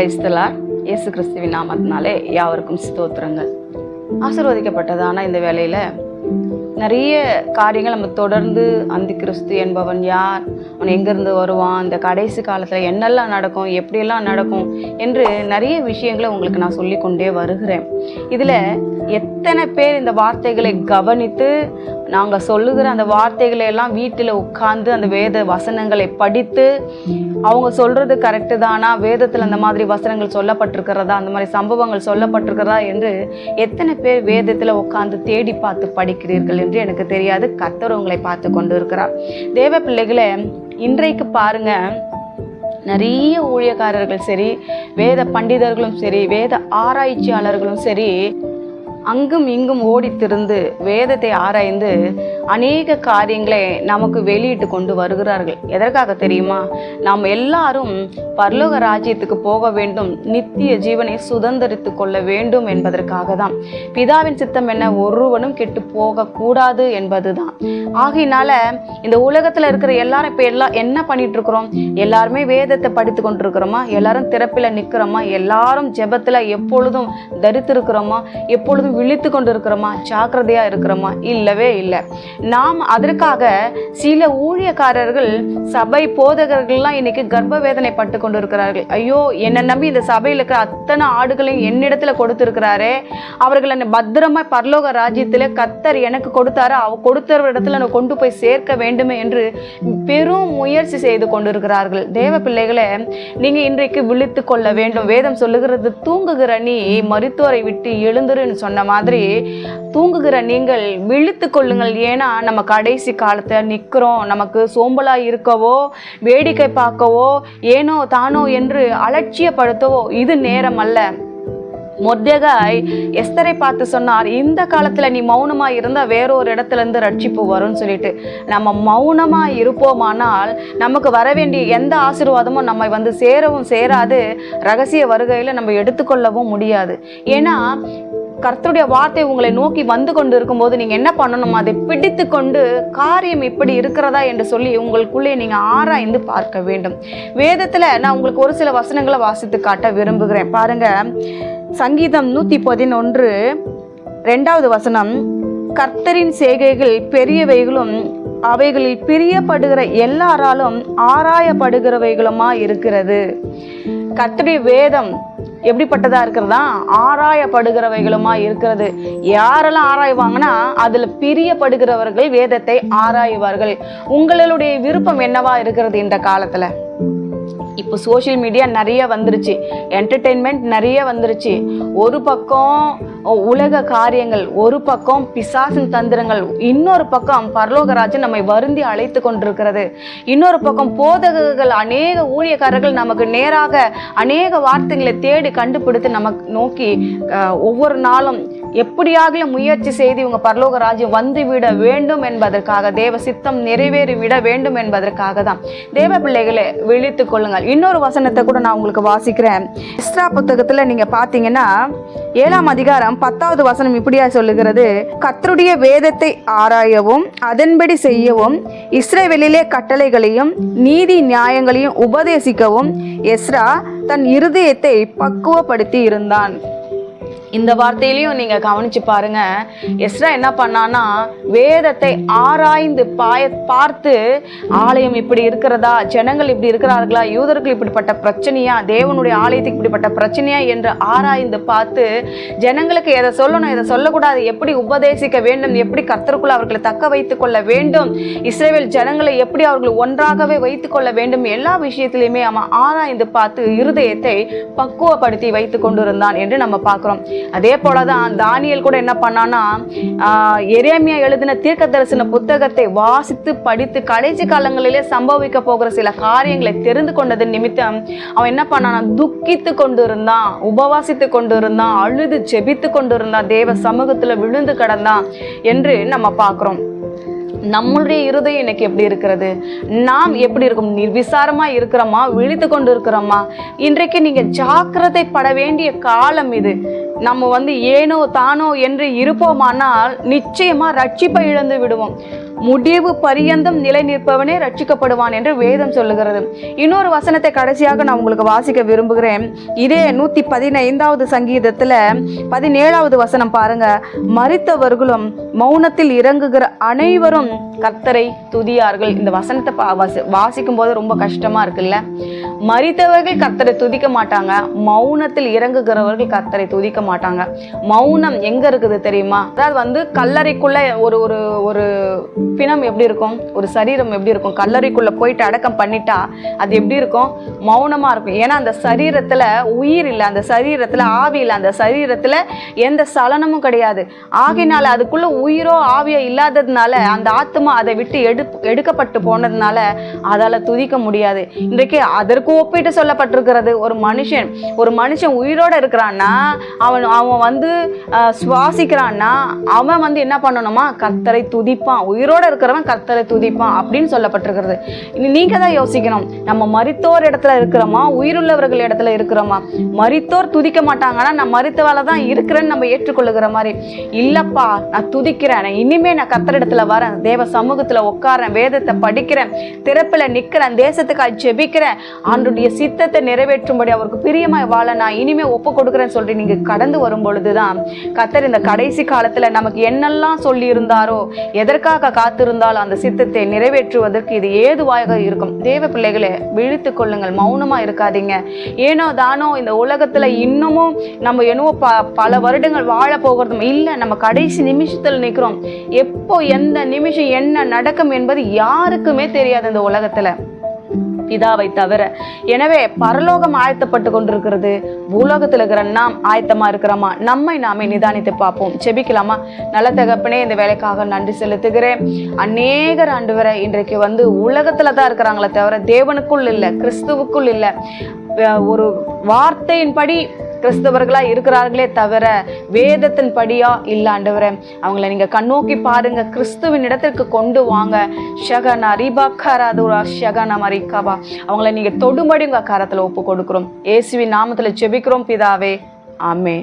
கிறிஸ்தலார் இயேசு கிறிஸ்துவின் நாமத்தினாலே யாவருக்கும் ஸ்தோத்திரங்கள். ஆசிர்வதிக்கப்பட்டதான இந்த வேலையில் நிறைய காரியங்கள் நம்ம தொடர்ந்து அந்தி கிறிஸ்து என்பவன் யார்? அவன் எங்கேருந்து வருவான்? இந்த கடைசி காலத்தில் என்னெல்லாம் நடக்கும்? எப்படியெல்லாம் நடக்கும்? என்று நிறைய விஷயங்களை உங்களுக்கு நான் சொல்லிக்கொண்டே வருகிறேன். இதில் எத்தனை பேர் இந்த வார்த்தைகளை கவனித்து நாங்கள் சொல்லுகிற அந்த வார்த்தைகளை எல்லாம் வீட்டில் உட்கார்ந்து அந்த வேத வசனங்களை படித்து அவங்க சொல்கிறது கரெக்டு தானா? வேதத்தில் அந்த மாதிரி வசனங்கள் சொல்லப்பட்டிருக்கிறதா? அந்த மாதிரி சம்பவங்கள் சொல்லப்பட்டிருக்கிறதா? என்று எத்தனை பேர் வேதத்தில் உட்கார்ந்து தேடி பார்த்து படிக்கிறீர்கள் என்று எனக்கு தெரியாது. கத்தர் உங்களை பார்த்து கொண்டு இருக்கிறார் தேவ பிள்ளைகளை இன்றைக்கு பாருங்க நிறைய ஊழியக்காரர்கள் சரி வேத பண்டிதர்களும் சரி வேத ஆராய்ச்சியாளர்களும் சரி அங்கும் இங்கும் ஓடித்திருந்து வேதத்தை ஆராய்ந்து அநேக காரியங்களை நமக்கு வெளியிட்டு கொண்டு வருகிறார்கள். எதற்காக தெரியுமா? நாம் எல்லாரும் பரலோக ராஜ்யத்துக்கு போக வேண்டும் நித்திய ஜீவனை சுதந்திரித்து கொள்ள வேண்டும் என்பதற்காக தான். பிதாவின் சித்தம் என்ன? ஒருவனும் கெட்டு போகக்கூடாது என்பதுதான். ஆகையினால இந்த உலகத்தில் இருக்கிற எல்லாரும் இப்போ எல்லாம் என்ன பண்ணிட்டு இருக்கிறோம் எல்லாருமே வேதத்தை படித்து கொண்டிருக்கிறோமா? எல்லாரும் திறப்பில் நிற்கிறோமா எல்லாரும் ஜெபத்தில் எப்பொழுதும் தரித்திருக்கிறோமா? எப்பொழுதும் விழித்து கொண்டு இருக்கிறோமா ஜாக்கிரதையா இருக்கிறோமா? இல்லவே இல்லை. நாம் அதற்காக சில ஊழியக்காரர்கள் சபை போதகர்கள்லாம் இன்னைக்கு கர்ப்ப வேதனை பட்டு கொண்டு இருக்கிறார்கள் ஐயோ என்னை நம்பி இந்த சபையில் இருக்கிற அத்தனை ஆடுகளையும் என்னிடத்துல கொடுத்துருக்கிறாரே. அவர்களை என்னை பத்திரமா பரலோக ராஜ்யத்தில் கத்தர் எனக்கு கொடுத்தாரு. அவ கொடுத்தவர் இடத்துல நான் கொண்டு போய் சேர்க்க வேண்டுமே என்று பெரும் முயற்சி செய்து கொண்டிருக்கிறார்கள். தேவ பிள்ளைகளை நீங்க இன்றைக்கு விழித்து கொள்ள வேண்டும். வேதம் சொல்லுகிறது தூங்குகிற நீ மருத்துவரை விட்டு எழுந்துருன்னு சொன்ன மாதிரி தூங்குகிற நீங்கள் விழித்து கொள்ளுங்கள். ஏன்னா நம்ம கடைசி காலத்தில் நிற்கிறோம் நமக்கு சோம்பலாக இருக்கவோ வேடிக்கை பார்க்கவோ ஏனோ தானோ என்று அலட்சியப்படுத்தவோ இது நேரம் அல்ல. மொத்தகாய் எஸ்தரை பார்த்து சொன்னார் இந்த காலத்தில் நீ மௌனமாக இருந்தால் வேற ஒரு இடத்துல இருந்து ரட்சிப்பு வரும்னு சொல்லிட்டு. நம்ம மௌனமாக இருப்போமானால் நமக்கு வர வேண்டிய எந்த ஆசீர்வாதமும் நம்ம வந்து சேரவும் சேராது. ரகசிய வருகையில் நம்ம எடுத்துக்கொள்ளவும் முடியாது. ஏன்னா கர்த்தருடைய வார்த்தை உங்களை நோக்கி வந்து கொண்டு இருக்கும்போது நீங்கள் என்ன பண்ணணும்? அதை பிடித்து கொண்டு காரியம் இப்படி இருக்கிறதா என்று சொல்லி உங்களுக்குள்ளே நீங்கள் ஆராய்ந்து பார்க்க வேண்டும். வேதத்தில் நான் உங்களுக்கு ஒரு சில வசனங்களை வாசித்து காட்ட விரும்புகிறேன். பாருங்கள் சங்கீதம் நூற்றி பதினொன்று ரெண்டாவது வசனம் கர்த்தரின் செய்கைகள் பெரியவைகளும் அவைகளில் பிரியப்படுகிற எல்லாராலும் ஆராயப்படுகிறவைகளுமா இருக்கிறது கர்த்தருடைய வேதம் எப்படிப்பட்டதா இருக்கிறதா? ஆராயப்படுகிறவைகளுமா இருக்கிறது. யாரெல்லாம் ஆராய்வாங்கன்னா அதுல பிரியப்படுகிறவர்கள் வேதத்தை ஆராய்வார்கள். உங்களுடைய விருப்பம் என்னவா இருக்கிறது இந்த காலத்துல? இப்போ சோஷியல் மீடியா நிறைய வந்துருச்சு. என்டர்டெயின்மெண்ட் நிறைய வந்துருச்சு. ஒரு பக்கம் உலக காரியங்கள் ஒரு பக்கம் பிசாசின் தந்திரங்கள் இன்னொரு பக்கம் பரலோகராஜன் நம்மை வருந்தி அழைத்து கொண்டிருக்கிறது. இன்னொரு பக்கம் போதகர்கள் அநேக ஊழியக்காரர்கள் நமக்கு நேராக அநேக வார்த்தைகளை தேடி கண்டுபிடித்து நமக்கு நோக்கி ஒவ்வொரு நாளும் எப்படியாக முயற்சி செய்து இவங்க பரலோக ராஜ்யம் வந்து விட வேண்டும் என்பதற்காக தேவ சித்தம் நிறைவேறி விட வேண்டும் என்பதற்காக தான் தேவ பிள்ளைகளை விழித்துக் கொள்ளுங்கள். இன்னொரு வசனத்தை கூட நான் உங்களுக்கு வாசிக்கிறேன். இஸ்ரா புத்தகத்துல நீங்க பாத்தீங்கன்னா ஏழாம் அதிகாரம் பத்தாவது வசனம் இப்படியா சொல்லுகிறது. கர்த்தருடைய வேதத்தை ஆராயவும் அதன்படி செய்யவும் இஸ்ரேவெளியிலே கட்டளைகளையும் நீதி நியாயங்களையும் உபதேசிக்கவும் எஸ்ரா தன் இருதயத்தை பக்குவப்படுத்தி இருந்தான். இந்த வார்த்தையிலையும் நீங்க கவனிச்சு பாருங்க. எஸ்ரா என்ன பண்ணான்னா வேதத்தை ஆராய்ந்து பாய பார்த்து ஆலயம் இப்படி இருக்கிறதா ஜனங்கள் இப்படி இருக்கிறார்களா யூதர்கள் இப்படிப்பட்ட பிரச்சனையா தேவனுடைய ஆலயத்துக்கு இப்படிப்பட்ட பிரச்சனையா என்று ஆராய்ந்து பார்த்து ஜனங்களுக்கு எதை சொல்லணும் எதை சொல்லக்கூடாது எப்படி உபதேசிக்க வேண்டும் எப்படி கர்த்தருக்குள் அவர்களை தக்க வைத்துக் கொள்ள வேண்டும் இஸ்ரேல் ஜனங்களை எப்படி அவர்கள் ஒன்றாகவே வைத்துக் கொள்ள வேண்டும் எல்லா விஷயத்திலையுமே அவன் ஆராய்ந்து பார்த்து இருதயத்தை பக்குவப்படுத்தி வைத்துக் கொண்டிருந்தான் என்று நம்ம பார்க்குறோம். அதே போலதான் தானியல் கூட என்ன பண்ணான்னா எரேமியா எழுதின தீர்க்க தரிசன புத்தகத்தை வாசித்து படித்து கடைசி காலங்களிலே சம்பவிக்க போகிற சில காரியங்களை தெரிந்து கொண்டது நிமித்தம் அவன் என்ன பண்ணானா துக்கித்து கொண்டு இருந்தான் உபவாசித்து கொண்டு இருந்தான் அழுது ஜெபித்து கொண்டு இருந்தான் தேவ சமூகத்துல விழுந்து கிடந்தான் என்று நம்ம பார்க்குறோம். நம்மளுடைய இருதயம் இன்னைக்கு எப்படி இருக்கிறது? நாம் எப்படி இருக்கும்? நிர்விசாரமா இருக்கிறோமா? விழித்து கொண்டு இருக்கிறோமா இன்றைக்கு நீங்க ஜாக்கிரதை பட வேண்டிய காலம் இது. நம்ம வந்து ஏனோ தானோ என்று இருப்போமானால் நிச்சயமா ரட்சிப்பை இழந்து விடுவோம். முடிவு பரியந்தம் நிலை நிற்பவனே ரட்சிக்கப்படுவான் என்று வேதம் சொல்லுகிறது. இன்னொரு வசனத்தை கடைசியாக நான் உங்களுக்கு வாசிக்க விரும்புகிறேன். இதே நூத்தி பதினைந்தாவது சங்கீதத்துல பதினேழாவது வசனம் பாருங்க. மறித்தவர்களும் மௌனத்தில் இறங்குகிற அனைவரும் கர்த்தரை துதியார்கள். இந்த வசனத்தை பா- வாசி- வாசிக்கும் போது ரொம்ப கஷ்டமா இருக்குல்ல? மறித்தவர்கள் கத்தரை துதிக்க மாட்டாங்க. மௌனத்தில் இறங்குகிறவர்கள் கத்தரை துதிக்க மாட்டாங்க. மௌனம் எங்க இருக்குது தெரியுமா? அதாவது வந்து கல்லறைக்குள்ள ஒரு ஒரு ஒரு பிணம் எப்படி இருக்கும்? ஒரு சரீரம் எப்படி இருக்கும்? கல்லறைக்குள்ள போயிட்டு அடக்கம் பண்ணிட்டா அது எப்படி இருக்கும்? மௌனமா இருக்கும். ஏன்னா அந்த சரீரத்துல உயிர் இல்லை அந்த சரீரத்துல ஆவி இல்லை அந்த சரீரத்துல எந்த சலனமும் கிடையாது. ஆகினால அதுக்குள்ள உயிரோ ஆவியோ இல்லாததுனால அந்த ஆத்மா அதை விட்டு எடு எடுக்கப்பட்டு போனதுனால அதால துதிக்க முடியாது. இன்றைக்கு அதற்கு ஒப்பிட்டு சொல்லப்பட்டிருக்கிறது. ஒரு மனுஷன் ஒரு மனுஷன் உயிரோட இருக்கிறான்னா அவன் அவன் வந்து சுவாசிக்கிறான்னா அவன் வந்து என்ன பண்ணணுமா? கத்தரை துதிப்பான். உயிரோட இருக்கிறவன் கர்த்தரை துதிப்பான் அப்படின்னு சொல்லப்பட்டிருக்கிறது. இனி நீங்க தான் யோசிக்கணும். நம்ம மறித்தோர் இடத்துல இருக்கிறோமா? உயிருள்ளவர்கள் இடத்துல இருக்கிறோமா? மறித்தோர் துதிக்க மாட்டாங்கன்னா நான் மரித்தவால தான் இருக்கிறேன்னு நம்ம ஏற்றுக்கொள்ளுகிற மாதிரி. இல்லப்பா நான் துதிக்கிறேன். நான் இனிமே நான் கத்தர் இடத்துல வரேன். தேவ சமூகத்துல உட்காரன் வேதத்தை படிக்கிறேன் திறப்புல நிக்கிறேன் தேசத்துக்காக ஜெபிக்கிறேன். ஆண்டுடைய சித்தத்தை நிறைவேற்றும்படி அவருக்கு பிரியமாய் வாழ நான் இனிமே ஒப்பு கொடுக்குறேன்னு சொல்லி நீங்க கடந்து வரும் பொழுதுதான் கத்தர் இந்த கடைசி காலத்துல நமக்கு என்னெல்லாம் சொல்லி இருந்தாரோ எதற்காக காத்திருந்தாலும் அந்த சித்தத்தை நிறைவேற்றுவதற்கு இது ஏதுவாக இருக்கும். தேவ பிள்ளைகளை விழித்து கொள்ளுங்கள். மௌனமா இருக்காதீங்க. ஏனோ தானோ இந்த உலகத்துல இன்னமும் நம்ம என்னவோ ப பல வருடங்கள் வாழ போகிறதும் இல்லை. நம்ம கடைசி நிமிஷத்தில் நிற்கிறோம் எப்போ எந்த நிமிஷம் என்ன நடக்கும் என்பது யாருக்குமே தெரியாது இந்த உலகத்துல. பிதாவை தவிர. எனவே பரலோகம் ஆயத்தப்பட்டு கொண்டிருக்கிறது. பூலோகத்தில் இருக்கிற நாம் ஆயத்தமா இருக்கிறோமா? நம்மை நாமே நிதானித்து பார்ப்போம். செபிக்கலாமா நல்ல தகப்பனே இந்த வேலைக்காக நன்றி செலுத்துகிறேன். அநேகர் ஆண்டு வரை இன்றைக்கு வந்து உலகத்துல தான் இருக்கிறாங்களே தவிர தேவனுக்குள் இல்லை கிறிஸ்துவுக்குள் இல்லை. ஒரு வார்த்தையின்படி கிறிஸ்தவர்களாக இருக்கிறார்களே தவிர வேதத்தின் படியா? இல்ல ஆண்டவரே அவங்கள நீங்கள் கண்ணோக்கி பாருங்க. கிறிஸ்துவின் இடத்திற்கு கொண்டு வாங்க. ஷகனா ரிபாக்காராதுரா ஷகனா மரிக்காவா. அவங்கள நீங்கள் தொடும்படி உங்கள் காரத்தில் ஒப்பு கொடுக்குறோம். இயேசுவின் நாமத்தில் ஜெபிக்கிறோம் பிதாவே. ஆமே